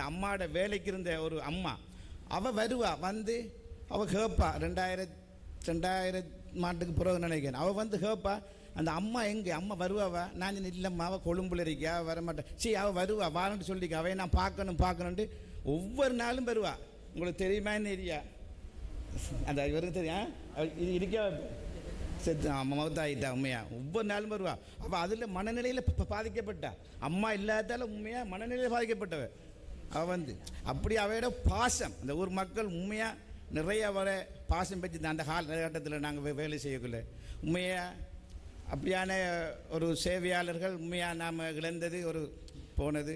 அந்த அம்மாவோட வேலைக்கு இருந்த ஒரு அம்மா அவள் வருவா வந்து அவள் கேட்பா ரெண்டாயிரத் ரெண்டாயிரம் மாட்டுக்கு பிறகு நினைக்கிறேன். அவள் வந்து கேட்பா அந்த அம்மா எங்கே? அம்மா வருவாவா? நான் இல்லைம்மா அவள் கொழும்புல இருக்கியா வர மாட்டேன் சரி அவள் வருவா வாரன்ட்டு சொல்லிக்க அவையை நான் பார்க்கணும் பார்க்கணுன்ட்டு ஒவ்வொரு நாளும் வருவா. உங்களுக்கு தெரியுமா தெரியா அந்த இவருக்கு தெரியும் இது இருக்கா? செத்து ஆமாம் மௌத்தாயிட்டா உண்மையா? ஒவ்வொரு நாளும் வருவா. அப்போ அதில் மனநிலையில் பாதிக்கப்பட்டா. அம்மா இல்லாதால உண்மையாக மனநிலையில் பாதிக்கப்பட்டவ. வந்து அப்படி அவையோட பாசம். இந்த ஊர் மக்கள் உண்மையாக நிறைய அவரை பாசம் பெற்று அந்த காலகட்டத்தில் நாங்கள் வேலை செய்யக்குள்ள. உண்மையாக அப்படியான ஒரு சேவையாளர்கள் உண்மையாக நாம் இழந்தது ஒரு போனது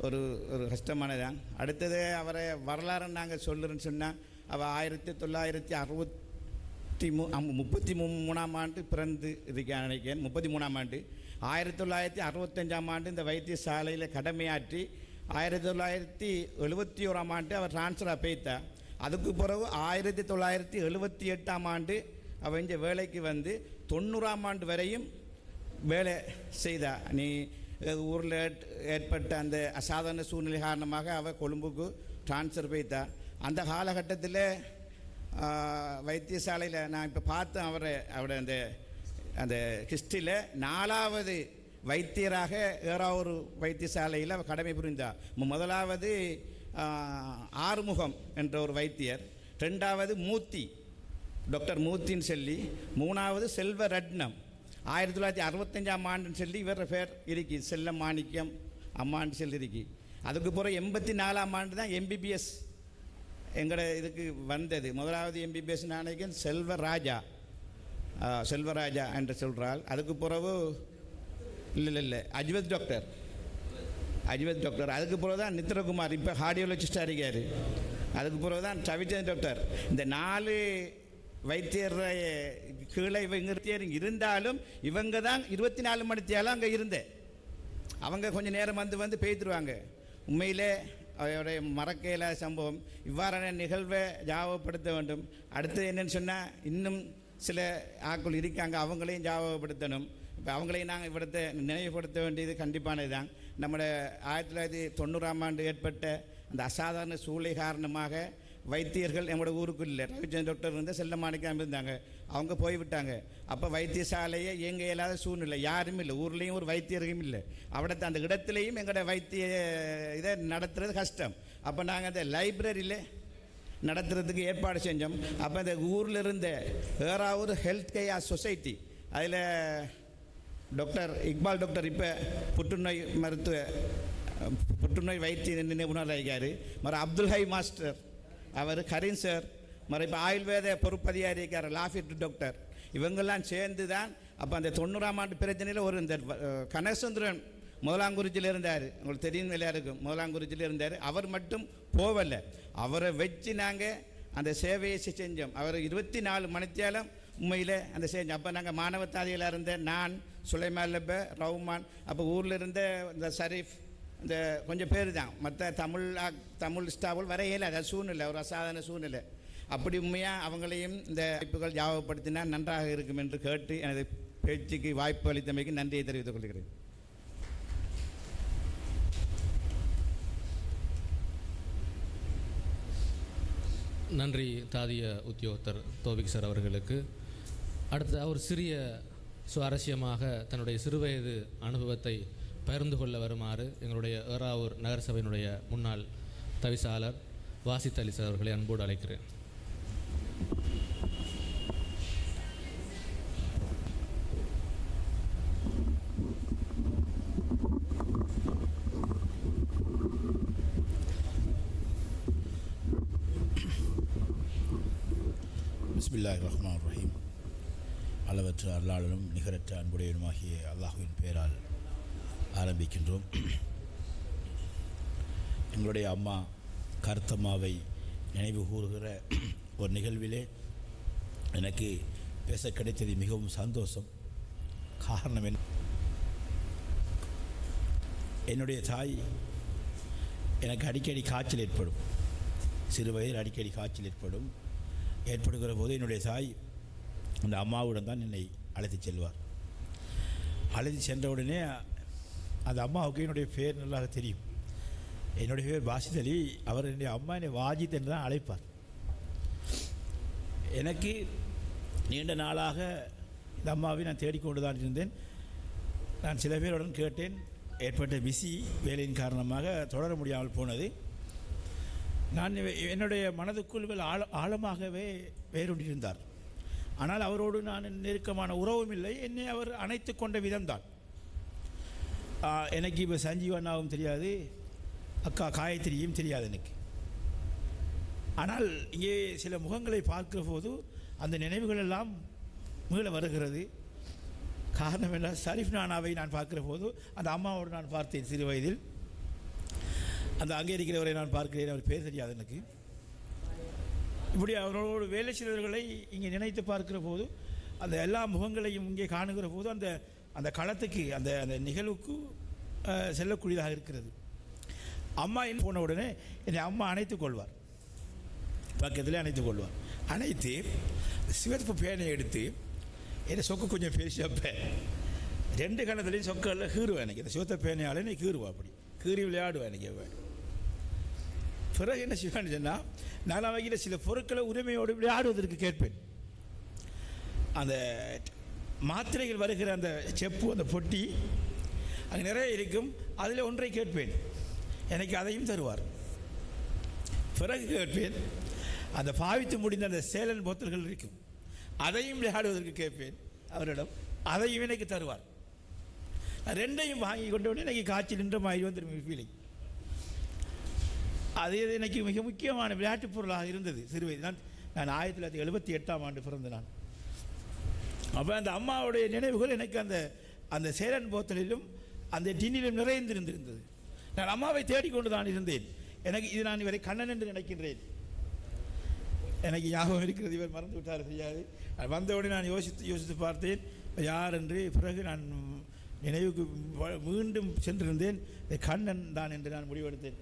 ஒரு ஒரு கஷ்டமானதான் அடுத்தது அவரை வரலாறு நாங்கள் சொல்லுறேன்னு சொன்னால் அவள் ஆயிரத்தி தொள்ளாயிரத்தி அறுபத்தி மூ முப்பத்தி மூ மூணாம் ஆண்டு பிறந்து இருக்கேன் நினைக்கிறேன். முப்பத்தி மூணாம் ஆண்டு. ஆயிரத்தி தொள்ளாயிரத்தி அறுபத்தஞ்சாம் ஆண்டு இந்த வைத்தியசாலையில் கடமையாற்றி ஆயிரத்தி தொள்ளாயிரத்தி எழுபத்தி ஓராம் ஆண்டு அவர் ட்ரான்ஸ்ஃபராக போய்த்தா அதுக்கு பிறகு ஆயிரத்தி தொள்ளாயிரத்தி எழுபத்தி எட்டாம் ஆண்டு அவள் இங்கே வேலைக்கு வந்து தொண்ணூறாம் ஆண்டு வரையும் வேலை செய்தா நீ ஊரில் ஏற்பட்ட அந்த அசாதாரண சூழ்நிலை காரணமாக அவள் கொழும்புக்கு ட்ரான்ஸ்ஃபர் போய்த்தா அந்த காலகட்டத்தில் வைத்தியசாலையில் நான் இப்போ பார்த்தேன் அவரை அவரோட அந்த அந்த ஹிஸ்ட்ரியில் நாலாவது வைத்தியராக ஏறாவூர் வைத்தியசாலையில் கடமை புரிந்தார். முதலாவது ஆறுமுகம் என்ற ஒரு வைத்தியர் ரெண்டாவது மூர்த்தி டாக்டர் மூர்த்தின்னு சொல்லி மூணாவது செல்வ ரட்னம் ஆயிரத்தி தொள்ளாயிரத்தி அறுபத்தஞ்சாம் ஆண்டுன்னு சொல்லி இவர் பேர் இருக்கு. செல்ல மாணிக்கம் அம்மான்னு சொல்லி இருக்கு. அதுக்கு பிறகு எண்பத்தி நாலாம் ஆண்டு தான் எம்பிபிஎஸ் எங்களோட இதுக்கு வந்தது. முதலாவது எம்பிபிஎஸ் நினைக்கிறேன் செல்வராஜா. செல்வராஜா என்று சொல்கிறாள் அதுக்கு பிறகு இல்லை இல்லை இல்லை. அஜ்வத் டாக்டர் அஜ்வத் டாக்டர் அதுக்கு பிறகு தான் நித்ரகுமார். இப்போ கார்டியோலஜிஸ்டாக இருக்கார். அதுக்கு பிறகு தான் ரவிச்சந்திரன் டாக்டர் இந்த நாலு வைத்தியர் கீழே இவங்க இருந்தாலும் இவங்க தான் இருபத்தி நாலு மணி தேலம் அங்கே இருந்தேன் அவங்க கொஞ்சம் நேரம் வந்து வந்து பேய்த்துருவாங்க உண்மையிலே அவருடைய மறக்கையில சம்பவம். இவ்வாறான நிகழ்வை ஞாபகப்படுத்த வேண்டும். அடுத்து என்னென்னு சொன்னால் இன்னும் சில ஆக்கள் இருக்காங்க. அவங்களையும் ஞாபகப்படுத்தணும் இப்போ அவங்களை நாங்கள் இவ்விடத்தை நினைவுபடுத்த வேண்டியது கண்டிப்பானது தான் நம்முடைய ஆயிரத்தி தொள்ளாயிரத்தி தொண்ணூறாம் ஆண்டு ஏற்பட்ட அந்த அசாதாரண சூழலை காரணமாக வைத்தியர்கள் நம்மளோட ஊருக்கு இல்லை ரவிச்சந்திரன் டாக்டர் இருந்து செல்ல இருந்தாங்க அவங்க போய்விட்டாங்க. அப்போ வைத்தியசாலையே எங்க இல்லாத சூழ்நிலை யாரும் இல்லை. ஊர்லேயும் ஒரு வைத்தியர்களும் இல்லை. அவிடத்தை அந்த இடத்துலையும் எங்களோட வைத்திய இதை நடத்துறது கஷ்டம். அப்போ நாங்கள் அந்த லைப்ரரியில் நடத்துறதுக்கு ஏற்பாடு செஞ்சோம். அப்போ அந்த ஊரில் இருந்த ஏறாவூர் ஹெல்த் கேர் சொசைட்டி அதில் டாக்டர் இக்பால் டாக்டர் இப்போ புற்றுநோய் மருத்துவ புற்றுநோய் வைத்திய நிபுணர் ஆகியார் மறு அப்துல் ஹை மாஸ்டர் அவர் கரீம் சார். மறு இப்போ ஆயுர்வேத பொறுப்பதிகாரி இருக்கார் லாஃபிட் டாக்டர். இவங்கெல்லாம் சேர்ந்து தான் அப்போ அந்த தொண்ணூறாம் ஆண்டு பிரச்சனையில் ஒரு இந்த அஹ், முதலாங்குறிச்சியில் இருந்தார். உங்களுக்கு தெரியும் எல்லாருக்கும் முதலாங்குறிச்சியில் இருந்தார். அவர் மட்டும் போகலை அவரை வச்சு நாங்கள் அந்த சேவையை செஞ்சோம். அவர் இருபத்தி நாலு மணித்தியாலம் உண்மையில் அந்த செஞ்சு அப்போ நாங்கள் மாணவத்தாதியில் இருந்த நான் சுலைமான் லப்ப ரவுமான் அப்போ ஊரில் இருந்த இந்த ஷரீஃப் இந்த கொஞ்சம் பேர் தான் மற்ற தமிழ் தமிழ் ஸ்டாஃபில் வரையில அது சூழ்நிலை ஒரு அசாதாரண சூழ்நிலை. அப்படி உண்மையாக அவங்களையும் இந்த வாய்ப்புகள் ஞாபகப்படுத்தினால் நன்றாக இருக்கும் என்று கேட்டு எனது பேச்சுக்கு வாய்ப்பு அளித்தமைக்கு நன்றியை தெரிவித்துக் கொள்கிறேன். நன்றி தாதிய உத்தியோகத்தர் தோபிக் சார் அவர்களுக்கு. அடுத்து அவர் சிறிய சுவாரஸ்யமாக தன்னுடைய சிறுவயது அனுபவத்தை பகிர்ந்து கொள்ள வருமாறு எங்களுடைய ஏறாவூர் நகரசபையினுடைய முன்னாள் தவிசாளர் வாசித்தலி சார் அவர்களை அன்போடு அழைக்கிறேன். பிஸ்மில்லாஹ் ரஹ்மான் ரஹீம் அளவற்ற அருளாளனும் நிகரற்ற அன்புடையனுமாகிய அல்லாஹுவின் பெயரால் ஆரம்பிக்கின்றோம். எங்களுடைய அம்மா கருத்தம்மாவை நினைவு கூறுகிற ஒரு நிகழ்விலே எனக்கு பேச கிடைத்தது மிகவும் சந்தோஷம். காரணம் என்ன? என்னுடைய தாய் எனக்கு அடிக்கடி காய்ச்சல் ஏற்படும். சிறு வயதில் அடிக்கடி காய்ச்சல் ஏற்படும். ஏற்படுகிற போது என்னுடைய தாய் அந்த அம்மாவுடன் தான் என்னை அழைத்துச் செல்வார். அழைத்து சென்றவுடனே அந்த அம்மாவுக்கு என்னுடைய பேர் நல்லாக தெரியும். என்னுடைய பேர் பாசித் அலி. அவர் என்னுடைய அம்மா என்னை வாஜித் என்று தான் அழைப்பார். எனக்கு நீண்ட நாளாக இந்த அம்மாவை நான் தேடிக்கொண்டு தான் இருந்தேன். நான் சில பேருடன் கேட்டேன். ஏற்பட்ட பிஸி வேலையின் காரணமாக தொடர முடியாமல் போனது. நான் என்னுடைய மனதுக்குள் ஆழ ஆழமாகவே வேரூன்றியிருந்தார் ஆனால் அவரோடு நான் நெருக்கமான உறவும் இல்லை. என்னை அவர் அணைத்து கொண்ட விதம்தான். எனக்கு இப்போ சஞ்சீவ் அண்ணாவும் தெரியாது அக்கா காயத்ரியும் தெரியாது எனக்கு. ஆனால் இங்கே சில முகங்களை பார்க்கிற போது அந்த நினைவுகள் எல்லாம் மீள வருகிறது. காரணம் என்ன? ஷரீஃப் நானாவை நான் பார்க்கிற போது அந்த அம்மாவோடு நான் பார்த்தேன் சிறு வயதில். அந்த அங்கே இருக்கிறவரை நான் பார்க்கிறேன் அவர் பேர் தெரியாது எனக்கு. இப்படி அவர்களோடு வேலை செய்தவர்களை இங்கே நினைத்து பார்க்கிற போது அந்த எல்லா முகங்களையும் இங்கே காணுகிற போது அந்த அந்த களத்துக்கு அந்த அந்த நிகழ்வுக்கு செல்லக்கூடியதாக இருக்கிறது. அம்மா என்ன போன உடனே என்னை அம்மா அணைத்துக் கொள்வார். பக்கத்திலே அணைத்துக் கொள்வார். அணைத்து சிவப்பு பேனை எடுத்து என்னை சொக்கு கொஞ்சம் பெருசப்ப ரெண்டு கணத்துலேயும் சொக்கல்ல கீறுவேன் எனக்கு. இந்த சிவத்த பேனையால் நீ கீறுவா அப்படி. கீறி விளையாடுவேன் எனக்கு. பிறகு என்ன செய்வேன்னு சொன்னால் நான் வகையில் சில பொருட்களை உரிமையோடு விளையாடுவதற்கு கேட்பேன். அந்த மாத்திரைகள் வருகிற அந்த செப்பு அந்த பொட்டி அங்கே நிறைய இருக்கும். அதில் ஒன்றை கேட்பேன். எனக்கு அதையும் தருவார். பிறகு கேட்பேன் அந்த பாவித்து முடிந்த அந்த சேலன் போத்தல்கள் இருக்கும். அதையும் விளையாடுவதற்கு கேட்பேன். அவரிடம் அதையும் எனக்கு தருவார். ரெண்டையும் வாங்கி கொண்டு வந்து எனக்கு காய்ச்சல் நின்ற மாதிரி வந்து ஃபீலிங் அது எனக்கு மிக முக்கியமான விளையாட்டுப் பொருளாக இருந்தது. சிறுவயது நான் நான் ஆயிரத்தி தொள்ளாயிரத்தி எழுபத்தி எட்டாம் ஆண்டு பிறந்த நான் அப்போ அந்த அம்மாவுடைய நினைவுகள் எனக்கு அந்த அந்த சேரன் போத்தலிலும் அந்த டின்னிலும் நிறைந்திருந்திருந்தது. நான் அம்மாவை தேடிக்கொண்டு தான் இருந்தேன். எனக்கு இது நான் இவரை கண்ணன் என்று நினைக்கின்றேன். எனக்கு ஞாபகம் இருக்கிறது இவர் மறந்து விட்டார் தெரியாது. அது வந்தவுடனே நான் யோசித்து யோசித்து பார்த்தேன். யார் என்று பிறகு நான் நினைவுக்கு மீண்டும் சென்றிருந்தேன். கண்ணன் தான் என்று நான் முடிவெடுத்தேன்.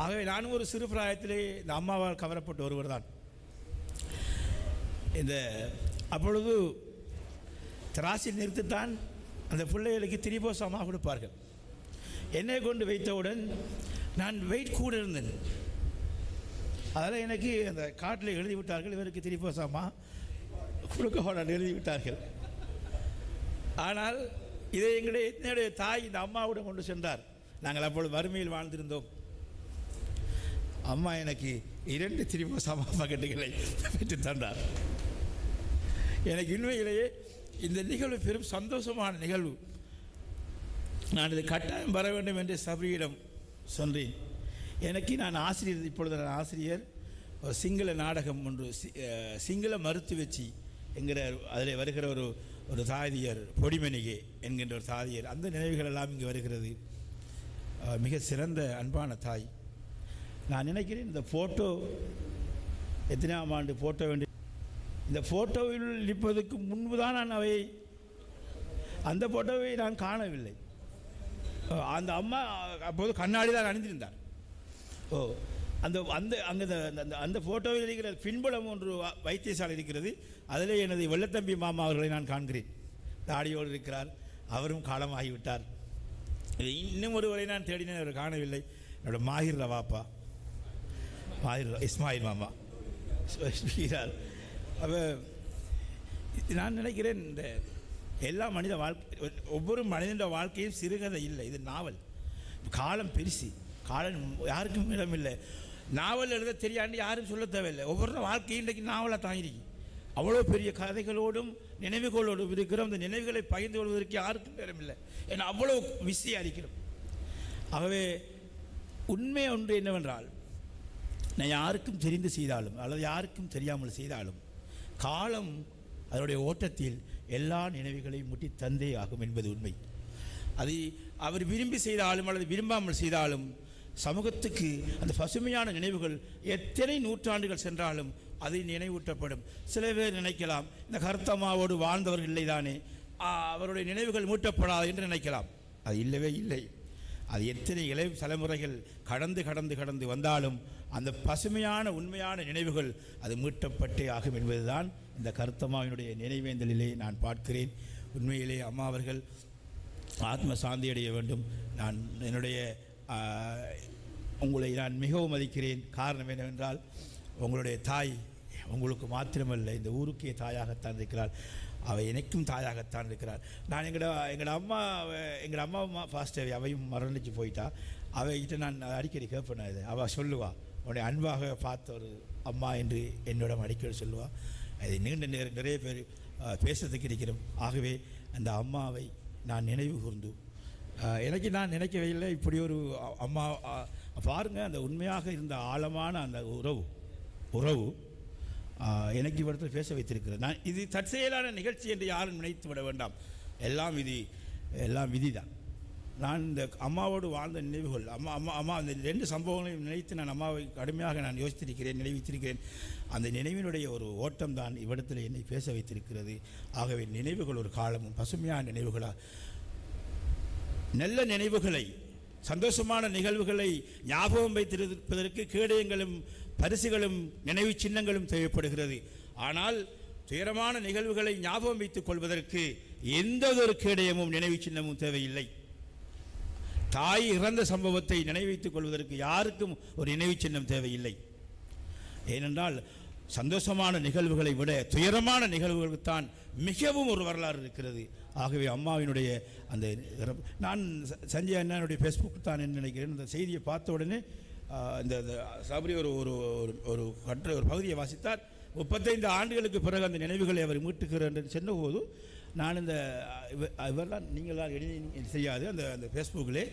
ஆகவே நானும் ஒரு சிறு பிராயத்திலே இந்த அம்மாவால் கவரப்பட்டு ஒருவர் தான் இந்த அப்பொழுது திராசில் நிறுத்தித்தான் அந்த பிள்ளைகளுக்கு திரிபோசமாக கொடுப்பார்கள். என்னை கொண்டு வைத்தவுடன் நான் வெயிட் கூட இருந்தேன். அதில் எனக்கு அந்த காட்டில் எழுதி விட்டார்கள் இவருக்கு திரிபோசமா கொடுக்க எழுதி விட்டார்கள் ஆனால் இதை எங்களுடைய என்னுடைய தாய் இந்த அம்மாவுடன் கொண்டு சென்றார். நாங்கள் அப்பொழுது வறுமையில் வாழ்ந்திருந்தோம். அம்மா எனக்கு இரண்டு திரும்ப சமா பகட்டுகளை பெற்று தந்தார் எனக்கு உண்மையிலேயே இந்த நிகழ்வு பெரும் சந்தோஷமான நிகழ்வு. நான் இது கட்டாயம் வர வேண்டும் என்று சபரியிடம் சொன்னேன். எனக்கு நான் ஆசிரியர் இப்பொழுது நான் ஆசிரியர். ஒரு சிங்கள நாடகம் ஒன்று சி- சிங்கள மருத்துவச்சி என்கிற அதில் வருகிற ஒரு ஒரு தாதியர் பொடிமணிகே என்கின்ற ஒரு தாதியர். அந்த நினைவுகள் எல்லாம் இங்கே வருகிறது. மிக சிறந்த அன்பான தாய். நான் நினைக்கிறேன் இந்த ஃபோட்டோ எத்தனாம் ஆண்டு ஃபோட்டோ வேண்டி இந்த ஃபோட்டோவில் இருப்பதற்கு முன்பு தான் நான் அவை அந்த ஃபோட்டோவை நான் காணவில்லை. அந்த அம்மா அப்போது கண்ணாடி தான் அணிந்திருந்தார். ஓ அந்த அந்த அங்கே அந்த அந்த அந்த ஃபோட்டோவில் இருக்கிற பின்புலம் ஒன்று வைத்தியசாலை இருக்கிறது. அதிலே எனது வெள்ளத்தம்பி மாமா அவர்களை நான் காண்கிறேன். தாடியோடு இருக்கிறார். அவரும் காலமாகிவிட்டார். இன்னும் ஒருவரை நான் தேடினேன் அவர் காணவில்லை. என்னோட மாஹிர் ரவாப்பா. மாஹிர் இஸ்மாயில் மாமா. இருக்கிறார் அப்போ நான் நினைக்கிறேன் இந்த எல்லா மனித வாழ்க்கை ஒவ்வொரு மனிதனோட வாழ்க்கையும் சிறுகதை இல்லை. இது நாவல். காலம் பெருசு. காலம் யாருக்கும் இடம் இல்லை. நாவல் எழுத தெரியாண்டு யாரும் சொல்ல தேவையில்லை. ஒவ்வொரு வாழ்க்கையும் இன்றைக்கு நாவலாக தாங்கிருக்கு அவ்வளோ பெரிய கதைகளோடும் நினைவுகளோடும் இருக்கிறோம். அந்த நினைவுகளை பகிர்ந்து கொள்வதற்கு யாருக்கும் நேரம் இல்லை. ஏன்னா அவ்வளோ மிஸ்ஸியாக இருக்கிறோம் ஆகவே உண்மை ஒன்று என்னவென்றால் நான் யாருக்கும் தெரிந்து செய்தாலும் அல்லது யாருக்கும் தெரியாமல் செய்தாலும் காலம் அதனுடைய ஓட்டத்தில் எல்லா நினைவுகளையும் முட்டி தந்தே ஆகும் என்பது உண்மை. அது அவர் விரும்பி செய்தாலும் அல்லது விரும்பாமல் செய்தாலும் சமூகத்துக்கு அந்த பசுமையான நினைவுகள் எத்தனை நூற்றாண்டுகள் சென்றாலும் அது நினைவூட்டப்படும். சில பேர் நினைக்கலாம் இந்த கருத்தம்மாவோடு வாழ்ந்தவர்கள் இல்லைதானே தானே அவருடைய நினைவுகள் மூட்டப்படாது என்று நினைக்கலாம். அது இல்லவே இல்லை. அது எத்தனை இளைய தலைமுறைகள் கடந்து கடந்து கடந்து வந்தாலும் அந்த பசுமையான உண்மையான நினைவுகள் அது மீட்டப்பட்டே ஆகும் என்பதுதான் இந்த கருத்தம்மாவினுடைய நினைவேந்தலிலே நான் பார்க்கிறேன். உண்மையிலே அம்மா அவர்கள் ஆத்ம சாந்தி அடைய வேண்டும். நான் என்னுடைய உங்களை நான் மிகவும் மதிக்கிறேன். காரணம் என்னவென்றால் உங்களுடைய தாய் உங்களுக்கு மாத்திரமல்ல இந்த ஊருக்கே தாயாகத்தான் இருக்கிறார் அவள் எனக்கும் தாயாகத்தான் இருக்கிறார். நான் எங்களோட எங்களோட அம்மா எங்களோட அம்மா அம்மா ஃபாஸ்ட் அவையும் மரணிச்சு போயிட்டா. அவகிட்ட நான் அடிக்கடி கேட்பேன் இது அவள் சொல்லுவா உன்னை அன்பாக பார்த்த ஒரு அம்மா என்று என்னோட அடிக்கடி சொல்லுவாள் அது நீண்ட நேரம் நிறைய பேர் பேசுறதுக்கு இருக்கிறோம். ஆகவே அந்த அம்மாவை நான் நினைவு கூர்ந்து எனக்கு நான் நினைக்கவே இல்லை. இப்படி ஒரு அம்மா பாருங்கள் பாருங்க அந்த உண்மையாக இருந்த ஆழமான அந்த உறவு உறவு எனக்கு இவ்விடத்தில் பேச வைத்திருக்கிறது. நான் இது தற்செயலான நிகழ்ச்சி என்று யாரும் நினைத்து விட வேண்டாம். எல்லாம் விதி எல்லாம் விதி தான் நான் இந்த அம்மாவோடு வாழ்ந்த நினைவுகள் அம்மா அம்மா அம்மா அந்த ரெண்டு சம்பவங்களையும் நினைத்து நான் அம்மாவை கடுமையாக நான் யோசித்திருக்கிறேன் நினைவித்திருக்கிறேன். அந்த நினைவினுடைய ஒரு ஓட்டம் தான் இவ்விடத்தில் என்னை பேச வைத்திருக்கிறது. ஆகவே நினைவுகள் ஒரு காலமும் பசுமையான நினைவுகளாக நல்ல நினைவுகளை சந்தோஷமான நிகழ்வுகளை ஞாபகம் வைத்திருப்பதற்கு கேடயங்களும் பரிசுகளும் நினைவு சின்னங்களும் தேவைப்படுகிறது ஆனால் துயரமான நிகழ்வுகளை ஞாபகம் வைத்துக் கொள்வதற்கு எந்த ஒரு கேடயமும் நினைவு சின்னமும் தேவையில்லை. தாய் இறந்த சம்பவத்தை நினைவைத்துக் கொள்வதற்கு யாருக்கும் ஒரு நினைவு சின்னம் தேவையில்லை. ஏனென்றால் சந்தோஷமான நிகழ்வுகளை விட துயரமான நிகழ்வுகளுக்கு தான் மிகவும் ஒரு வரலாறு இருக்கிறது. ஆகவே அம்மாவினுடைய அந்த நான் ச- சஞ்சய் அண்ணனுடைய ஃபேஸ்புக் தான் என்று நினைக்கிறேன். அந்த செய்தியை பார்த்த உடனே இந்த சபரி ஒரு ஒரு ஒரு- ஒரு ஒரு பகுதியை வாசித்தார் முப்பத்தைந்து ஆண்டுகளுக்கு பிறகு அந்த நினைவுகளை அவர் மீட்டுகிறார் என்று சொன்னபோது நான் இந்த இவ- இவரெல்லாம் நீங்களாம் எழுதி செய்யாது. அந்த அந்த ஃபேஸ்புக்கில்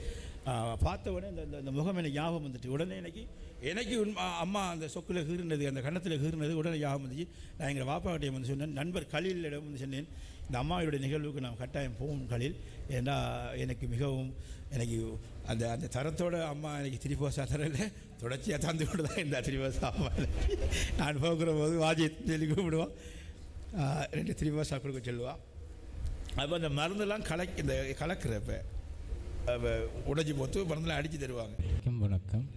பார்த்த உடனே இந்த அந்த முகம் எனக்கு ஞாபகம் வந்துட்டு உடனே எனக்கு எனக்கு உண்மை அம்மா அந்த சொக்கில் கீறினது அந்த கன்னத்தில் கீறினது உடனே ஞாபகம் வந்துச்சு. நான் எங்கள் வாப்பாக்கிட்டே வந்து சொன்னேன். நண்பர் கலீலிடம் வந்து சொன்னேன். இந்த அம்மாவுடைய நிகழ்வுக்கு நாம் கட்டாயம் போகும் களில் ஏன்னா எனக்கு மிகவும் எனக்கு அந்த அந்த தரத்தோட அம்மா எனக்கு திரிபோசா தரல தொடர்ச்சியாக தந்து கொண்டு தான் இந்த திரிபோசா அம்மா நான் போகிற போது வாஜி சொல்லி கூப்பிடுவான். ரெண்டு திரிபோசா கொடுக்க சொல்லுவான் அப்போ அந்த மருந்தெல்லாம் கலக் இந்த கலக்கிறப்ப உடைஞ்சி போத்து மருந்தெல்லாம் அடித்து தருவாங்க. வணக்கம் வணக்கம்.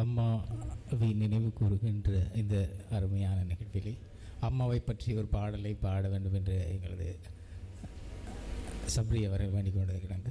அம்மாவை நினைவு கூறுகின்ற இந்த அருமையான நிகழ்விலே அம்மாவை பற்றி ஒரு பாடலை பாட வேண்டும் என்று எங்களது சப்ரி வரை வேண்டிக் கொண்டிருக்கிறாங்க.